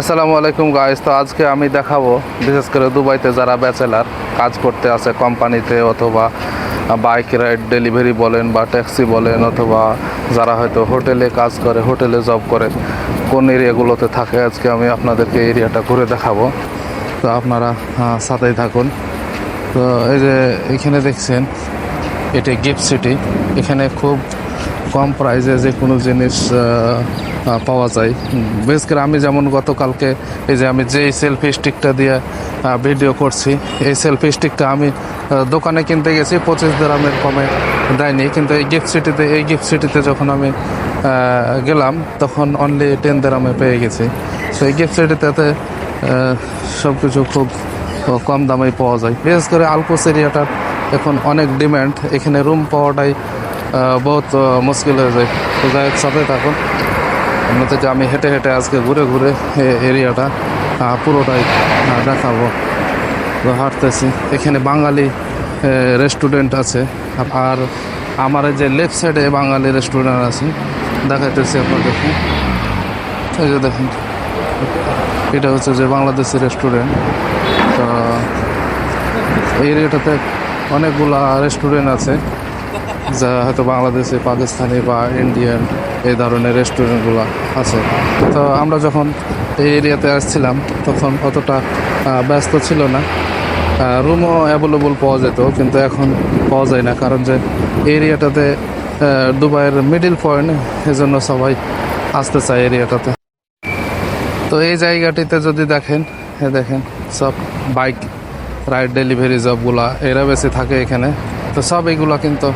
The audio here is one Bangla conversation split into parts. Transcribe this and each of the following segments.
আসসালামু আলাইকুম গাইস তো আজকে আমি দেখাবো, বিশেষ করে দুবাইতে যারা ব্যাচেলার, কাজ করতে আসে কোম্পানিতে অথবা বাইক রাইড ডেলিভারি বলেন বা ট্যাক্সি বলেন অথবা যারা হয়তো হোটেলে কাজ করে, হোটেলে জব করে, কোন এরিয়াগুলোতে থাকে আজকে আমি আপনাদেরকে এরিয়াটা ঘুরে দেখাবো। তো আপনারা সাথেই থাকুন। তো এই যে এখানে দেখছেন, এটি গিফট সিটি এখানে খুব কম প্রাইসে যে কোনো জিনিস পাওয়া যায়। বিশেষ করে আমি যেমন গতকালকে এই যে আমি যে সেলফি স্টিকটা দিয়ে ভিডিও করছি, এই সেলফি স্টিকটা আমি দোকানে কিনতে গেছি, পঁচিশ গ্রামের কমে দেয়নি। কিন্তু এই গিফট সিটিতে এই গিফট সিটিতে যখন আমি গেলাম, তখন অনলি টেন গ্রামে পেয়ে গেছি। তো এই গিফট সিটিতে সব কিছু খুব কম দামে পাওয়া যায়। বিশেষ করে আলপোস এরিয়াটার এখন অনেক ডিম্যান্ড এখানে রুম পাওয়াটাই বহুত মুশকিল হয়ে যায়। তো যাই সাথে থাকুন। আপনাদেরকে আমি হেঁটে হেঁটে আজকে ঘুরে ঘুরে এরিয়াটা পুরোটাই দেখাবো। তো হাঁটতেছি। এখানে বাঙালি রেস্টুরেন্ট আছে। আর আমার যে লেফট সাইডে বাঙালি রেস্টুরেন্ট আছে। দেখাইতেছি আপনাদেরকে। এই যে দেখুন, এটা হচ্ছে যে বাংলাদেশি রেস্টুরেন্ট তো এরিয়াটাতে অনেকগুলা রেস্টুরেন্ট আছে। যা হয়তো বাংলাদেশে, পাকিস্তানি বা ইন্ডিয়ান এই ধরনের রেস্টুরেন্টগুলো আছে। তো আমরা যখন এই এরিয়াতে আসছিলাম, তখন অতটা ব্যস্ত ছিল না। রুমও অ্যাভেলেবল পাওয়া যেত, কিন্তু এখন পাওয়া যায় না, কারণ যে এরিয়াটাতে দুবাইয়ের মিডিল পয়েন্ট এজন্য সবাই আসতে চায় এরিয়াটাতে। তো এই জায়গাটিতে যদি দেখেন দেখেন, সব বাইক রাইড ডেলিভারি জবগুলা এরা বেশি থাকে এখানে। তো সব এগুলা কিন্তু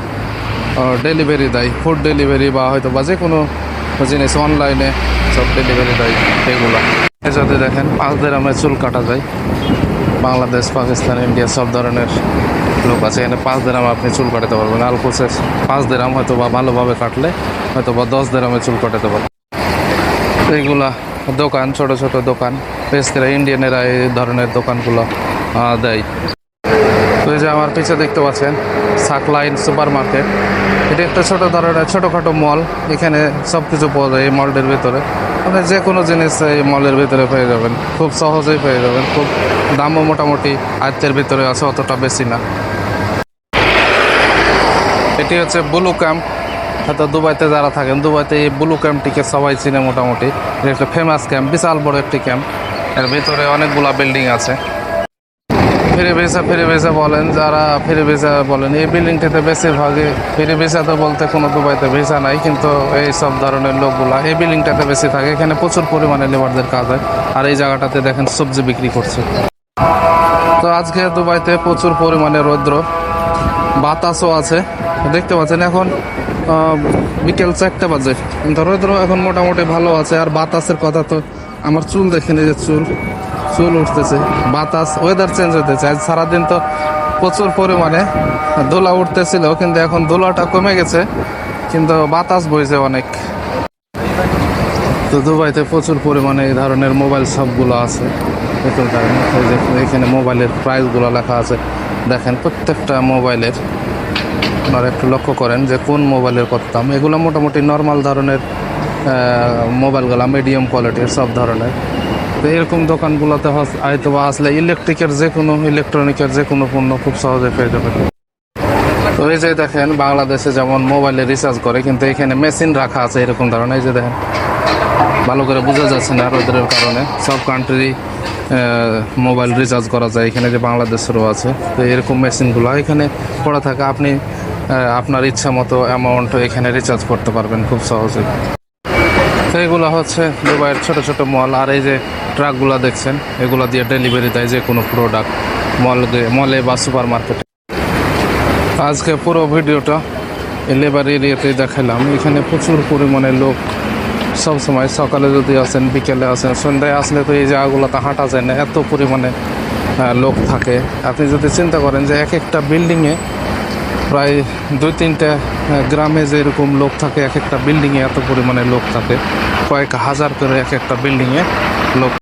ডেলিভারি দেয় ফুড ডেলিভারি বা হয়তো বা যে কোনো জিনিস অনলাইনে সব ডেলিভারি দেয় এগুলা। যদি দেখেন পাঁচ দেরামে চুল কাটা যায় বাংলাদেশ, পাকিস্তান, ইন্ডিয়া সব ধরনের লোক আছে। এখানে পাঁচ দেরাম আপনি চুল কাটাতে পারবেন। আলপোসে পাঁচ দেরাম হয়তো বা ভালোভাবে কাটলে হয়তো বা দশ দেরামে চুল কাটাতে পারবেন এইগুলা দোকান, ছোট ছোট দোকান। করে ইন্ডিয়ানেরা এই ধরনের দোকানগুলো দেয়। তো এই যে আমার পিছে দেখতে পাচ্ছেন সাকলাইন সুপার মার্কেট এটা একটা ছোট ধরনের, ছোটোখাটো মল। এখানে সব কিছু পাওয়া যায় এই মলটির ভিতরে। আপনি যে কোনো জিনিস এই মলের ভিতরে পেয়ে যাবেন। খুব সহজেই পেয়ে যাবেন। খুব দামও মোটামুটি আয়ত্তের ভিতরে আছে, অতটা বেশি না। এটি হচ্ছে ব্লু ক্যাম্প। হয়তো দুবাইতে যারা থাকেন, দুবাইতে এই ব্লু ক্যাম্পটিকে সবাই চিনে মোটামুটি। এটা একটা ফেমাস ক্যাম্প, বিশাল বড় একটি ক্যাম্প। এর ভিতরে অনেকগুলা বিল্ডিং আছে। ফিরে ভিসা ফিরে ভিসা বলেন, যারা ফিরে ভিসা বলেন, এই বিল্ডিংটাতে বেশিরভাগই ফিরে ভিসা তো বলতে কোনো দুবাইতে ভিসা নাই, কিন্তু এই সব ধরনের লোকগুলা এই বিল্ডিংটাতে বেশি থাকে, এখানে প্রচুর পরিমাণে লেবারদের কাজ হয়, আর এই জায়গাটাতে দেখেন সবজি বিক্রি করছে। তো আজকে দুবাইতে প্রচুর পরিমাণে রৌদ্র, বাতাসও আছে, দেখতে পাচ্ছেন এখন বিকেল চারটে বাজে, কিন্তু রৌদ্র এখন মোটামুটি ভালো আছে, আর বাতাসের কথা তো আমার চুল দেখেন এই যে চুল চুল উঠতেছে, বাতাস ওয়েদার চেঞ্জ হতেছে আজ সারাদিন তো প্রচুর পরিমাণে দোলা উঠতেছিল, কিন্তু এখন দোলাটা কমে গেছে, কিন্তু বাতাস বইছে অনেক। তো দুবাইতে প্রচুর পরিমাণে এই ধরনের মোবাইল শপগুলো আছে। এখানে মোবাইলের প্রাইসগুলো লেখা আছে। দেখেন প্রত্যেকটা মোবাইলের আপনারা একটু লক্ষ্য করেন যে কোন মোবাইলের কত দাম। এগুলো মোটামুটি নর্মাল ধরনের মোবাইলগুলো মিডিয়াম কোয়ালিটির সব ধরনের। তো এরকম দোকানগুলোতে হয়তো বা আসলে ইলেকট্রিকের যে কোনো ইলেকট্রনিকের যে কোনো পণ্য খুব সহজে পেয়ে যাবেন। তো এই যে দেখেন, বাংলাদেশে যেমন মোবাইলে রিচার্জ করে, কিন্তু এখানে মেশিন রাখা আছে এরকম ধরনের। এই যে দেখেন, ভালো করে বোঝা যাচ্ছে না রোদের কারণে। সব কান্ট্রি মোবাইল রিচার্জ করা যায়। এখানে যে বাংলাদেশেরও আছে, তো এরকম মেশিনগুলো এখানে পড়া থাকে। আপনি আপনার ইচ্ছা মতো অ্যামাউন্ট এখানে রিচার্জ করতে পারবেন খুব সহজে। তো এগুলো হচ্ছে দুবাইয়ের ছোট ছোট মল, আর এই যে ট্রাকগুলো দেখছেন, এগুলো দিয়ে ডেলিভারি দেয় যে কোনো প্রোডাক্ট মল মলে বা সুপার মার্কেটে আজকে পুরো ভিডিওটা লেবার এরিয়াতেই দেখালাম এখানে প্রচুর পরিমাণে লোক সব সময় সকালে যদি আসেন, বিকেলে আসেন, সন্ধ্যায় আসলে তো এই জায়গাগুলোতে হাঁটা যায় না, এত পরিমাণে লোক থাকে। আপনি যদি চিন্তা করেন যে এক একটা বিল্ডিংয়ে প্রায় দুই তিনটা গ্রামে যে এরকম লোক থাকে, এক একটা বিল্ডিংয়ে এত পরিমাণে লোক থাকে। কয়েক হাজার করে এক একটা বিল্ডিংয়ে লোক